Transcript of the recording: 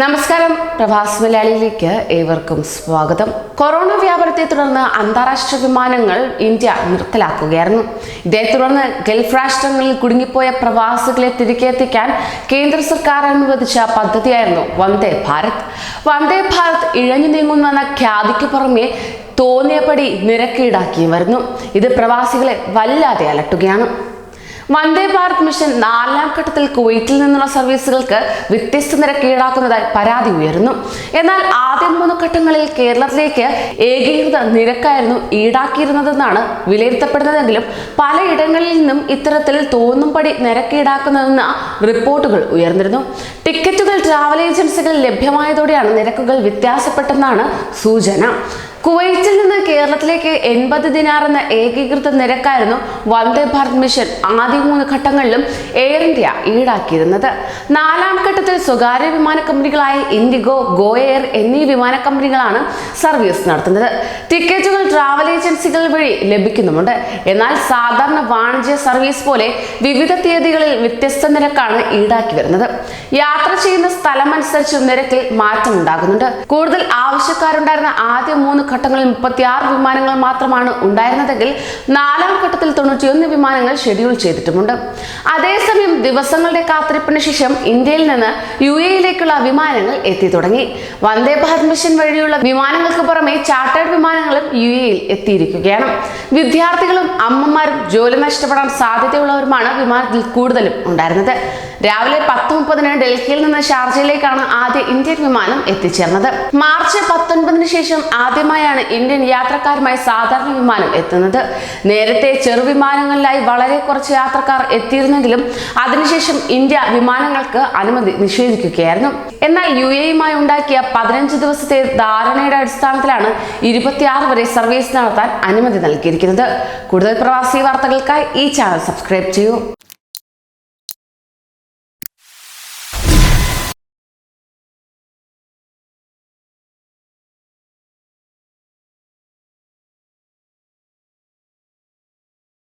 നമസ്കാരം പ്രഭാസ് മലയാളിയിലേക്ക് ഏവർക്കും സ്വാഗതം. കൊറോണ വ്യാപനത്തെ തുടർന്ന് അന്താരാഷ്ട്ര വിമാനങ്ങൾ ഇന്ത്യ നിർത്തലാക്കുകയായിരുന്നു. ഇതേ തുടർന്ന് ഗൾഫ് രാഷ്ട്രങ്ങളിൽ കുടുങ്ങിപ്പോയ പ്രവാസികളെ തിരികെ എത്തിക്കാൻ കേന്ദ്ര സർക്കാർ അനുവദിച്ച പദ്ധതിയായിരുന്നു വന്ദേ ഭാരത്. വന്ദേ ഭാരത് ഇഴഞ്ഞു നീങ്ങുന്നുവെന്ന ഖ്യാതിക്ക് പുറമെ തോന്നിയപടി നിരക്കീടാക്കിയും വരുന്നു. ഇത് പ്രവാസികളെ വല്ലാതെ അലട്ടുകയാണ്. വന്ദേ ഭാരത് മിഷൻ നാലാം ഘട്ടത്തിൽ കുവൈറ്റിൽ നിന്നുള്ള സർവീസുകൾക്ക് വ്യത്യസ്ത നിരക്ക് ഈടാക്കുന്നതായി പരാതി ഉയരുന്നു. എന്നാൽ ആദ്യ മൂന്ന് ഘട്ടങ്ങളിൽ കേരളത്തിലേക്ക് ഏകീകൃത നിരക്കായിരുന്നു ഈടാക്കിയിരുന്നതെന്നാണ് വിലയിരുത്തപ്പെടുന്നതെങ്കിലും പലയിടങ്ങളിൽ നിന്നും ഇത്തരത്തിൽ തോന്നുംപടി നിരക്ക് ഈടാക്കുന്നതെന്ന റിപ്പോർട്ടുകൾ ഉയർന്നിരുന്നു. ടിക്കറ്റുകൾ ട്രാവൽ ഏജൻസികൾ ലഭ്യമായതോടെയാണ് നിരക്കുകൾ വ്യത്യാസപ്പെട്ടെന്നാണ് സൂചന. കുവൈറ്റിൽ കേരളത്തിലേക്ക് എൺപത് ദിനാർ എന്ന ഏകീകൃത നിരക്കായിരുന്നു വന്ദേ ഭാരത് മിഷൻ ആദ്യ മൂന്ന് ഘട്ടങ്ങളിലും എയർ ഇന്ത്യ ഈടാക്കിയിരുന്നത്. നാലാം ഘട്ടത്തിൽ സ്വകാര്യ വിമാന കമ്പനികളായ ഇൻഡിഗോ ഗോ എയർ എന്നീ വിമാന കമ്പനികളാണ് സർവീസ് നടത്തുന്നത്. ടിക്കറ്റുകൾ ട്രാവൽ ഏജൻസികൾ വഴി ലഭിക്കുന്നുമുണ്ട്. എന്നാൽ സാധാരണ വാണിജ്യ സർവീസ് പോലെ വിവിധ തീയതികളിൽ വ്യത്യസ്ത നിരക്കാണ് ഈടാക്കി വരുന്നത്. യാത്ര ചെയ്യുന്ന സ്ഥലമനുസരിച്ച് നിരക്കിൽ മാറ്റം ഉണ്ടാകുന്നുണ്ട് കൂടുതൽ ആവശ്യക്കാരുണ്ടായിരുന്ന ആദ്യ മൂന്ന് ഘട്ടങ്ങളിൽ മുപ്പത്തിയാറ് വിമാനങ്ങൾ മാത്രമാണ് ഉണ്ടായിരുന്നതെങ്കിൽ നാലാം ഘട്ടത്തിൽ തൊണ്ണൂറ്റിയൊന്ന് വിമാനങ്ങൾ ഷെഡ്യൂൾ ചെയ്തിട്ടുമുണ്ട്. അതേസമയം ദിവസങ്ങളുടെ കാത്തിരിപ്പിന് ശേഷം ഇന്ത്യയിൽ നിന്ന് യു എയിലേക്കുള്ള വിമാനങ്ങൾ എത്തി തുടങ്ങി. വന്ദേ ഭാരത് മിഷൻ വഴിയുള്ള വിമാനങ്ങൾക്ക് പുറമെ ചാർട്ടേഡ് വിമാനങ്ങളും യു എയിൽ എത്തിയിരിക്കുകയാണ്. വിദ്യാർത്ഥികളും അമ്മമാരും ജോലി നഷ്ടപ്പെടാൻ സാധ്യതയുള്ളവരുമാണ് വിമാനത്തിൽ കൂടുതലും ഉണ്ടായിരുന്നത്. രാവിലെ പത്ത് മുപ്പതിന് ഡൽഹിയിൽ നിന്ന് ഷാർജയിലേക്കാണ് ആദ്യ ഇന്ത്യൻ വിമാനം എത്തിച്ചേർന്നത്. മാർച്ച് പത്തൊൻപതിന് ശേഷം ആദ്യമായാണ് ഇന്ത്യൻ യാത്രക്കാരുമായി സാധാരണ വിമാനം എത്തുന്നത്. നേരത്തെ ചെറുവിമാനങ്ങളിലായി വളരെ കുറച്ച് യാത്രക്കാർ എത്തിയിരുന്നെങ്കിലും അതിനുശേഷം ഇന്ത്യ വിമാനങ്ങൾക്ക് അനുമതി നിഷേധിക്കുകയായിരുന്നു. എന്നാൽ യു എയുമായി ഉണ്ടാക്കിയ പതിനഞ്ച് ദിവസത്തെ ധാരണയുടെ അടിസ്ഥാനത്തിലാണ് ഇരുപത്തിയാറ് വരെ സർവീസ് നടത്താൻ അനുമതി നൽകിയിരിക്കുന്നത്. കൂടുതൽ പ്രവാസി വാർത്തകൾക്കായി ഈ ചാനൽ സബ്സ്ക്രൈബ് ചെയ്യൂ.